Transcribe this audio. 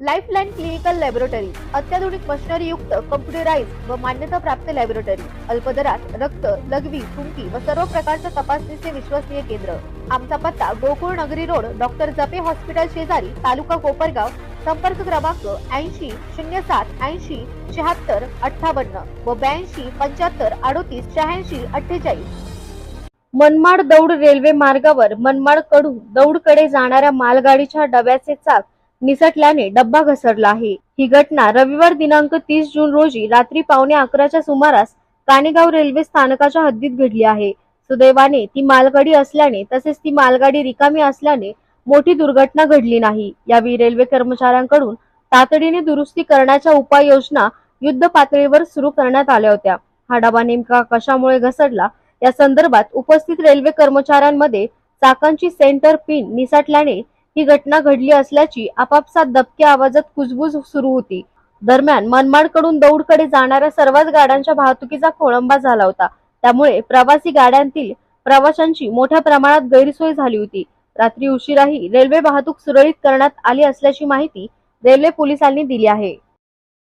Lifeline clinical laboratory अत्याधुनिक machinery युक्त computerise व मान्यता प्राप्त लॅबोरेटरी अल्पदरात रक्त लघवी थुंकी व सर्व प्रकारच्या तपासणीचे विश्वसनीय केंद्र. आमचा पत्ता गोकुळ नगरी रोड डॉक्टर जपे हॉस्पिटल शेजारी तालुका कोपरगाव संपर्क क्रमांक ऐंशी शून्य सात ऐंशी शहात्तर अठ्ठावन्न व ब्याऐंशी पंच्याहत्तर अडोतीस शहाऐंशी अठ्ठेचाळीस. मनमाड दौड रेल्वे मार्गावर मनमाडकडून दौडकडे जाणाऱ्या मालगाडीच्या डब्याचे चाक निसटल्याने डब्बा घसरला आहे. ही घटना रविवार दिनांक तीस जून रोजी रात्री पावणे अकराच्या सुमारास कानेगाव रेल्वे स्थानकाच्या हद्दीत घडली आहे. सुदैवाने ती मालगाडी असल्याने तसेच ती मालगाडी रिकामी असल्याने मोठी दुर्घटना घडली नाही. यावेळी रेल्वे कर्मचाऱ्यांकडून तातडीने दुरुस्ती करण्याच्या उपाययोजना युद्ध पातळीवर सुरू करण्यात आल्या होत्या. हा डबा नेमका कशामुळे घसरला? या संदर्भात उपस्थित रेल्वे कर्मचाऱ्यांमध्ये चाकांची सेंटर पिन निसटल्याने ही घटना घडली असल्याची आपापसात दबक्या आवाजात कुजबूज सुरू होती. दरम्यान मनमाडकडून दौडकडे जाणाऱ्या सर्वच गाड्यांच्या वाहतुकीचा खोळंबा झाला होता. त्यामुळे प्रवासी गाड्यांतील प्रवाशांची मोठ्या प्रमाणात गैरसोय झाली होती. रात्री उशिराही रेल्वे वाहतूक सुरळीत करण्यात आली असल्याची माहिती रेल्वे पोलिसांनी दिली आहे.